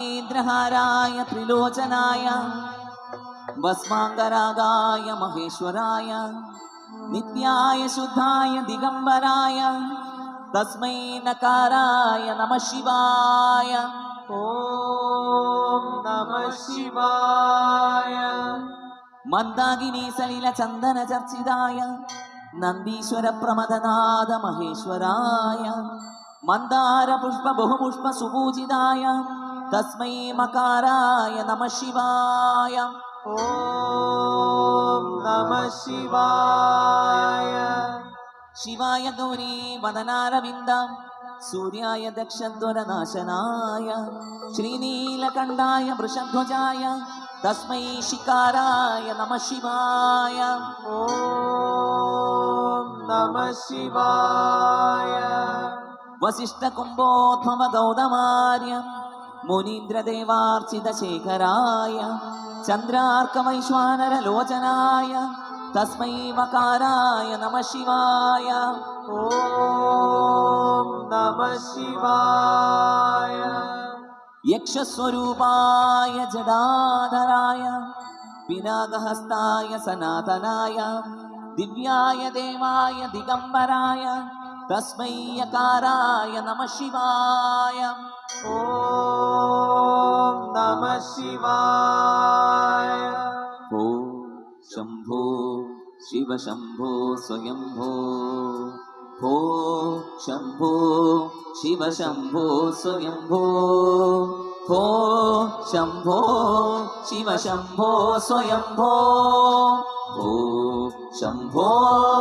ఇంద్రహారాయ త్రిలోచనాయ భస్మాంగరాగాయ మహేశ్వరాయ నిత్యాయ శుద్ధాయ దిగంబరాయ తస్మై నకారాయ నమ శివాయ. ఓం నమ శివాయ. మందాగిని సలిల చందన చర్చిదాయ నందీశ్వర ప్రమదనాద మహేశ్వరాయ మందార పుష్ప బహుపుష్ప సుపూజిదాయ തസ്മൈ മകാരായ നമ ശിവായ. ഓം നമ ശിവായ. ശിവായ ഗൗരി വദനാരവിന്ദ സൂര്യായ ദക്ഷദ്വരനാശനായ ശ്രീനീലകണ്ഠായ വൃഷധ്വജായ തസ്മൈ ശികാരായ നമ ശിവായ. ഓം നമ ശിവായ. വസിഷ്ഠ കുംഭോദ്ഭവ ഗൗതമാര്യ. മുനീന്ദ്രദേവാർച്ചിത ശേഖരായ ചന്ദ്രാർക്ക വൈശ്വാനര ലോചനായ തസ്മൈ മകാരായ നമ ശിവായ. നമ ശിവായ. യക്ഷസ്വരൂപായ ജടാധരായ പിനാകഹസ്തായ സനാതനായ ദിവ്യായ ദേവായ ദിഗംബരായ തസ്മൈ शिवाय ॐ शम्भो शिव शम्भो स्वयम्भो हो शम्भो शिव शम्भो स्वयम्भो हो शम्भो शिव शम्भो स्वयम्भो हो शम्भो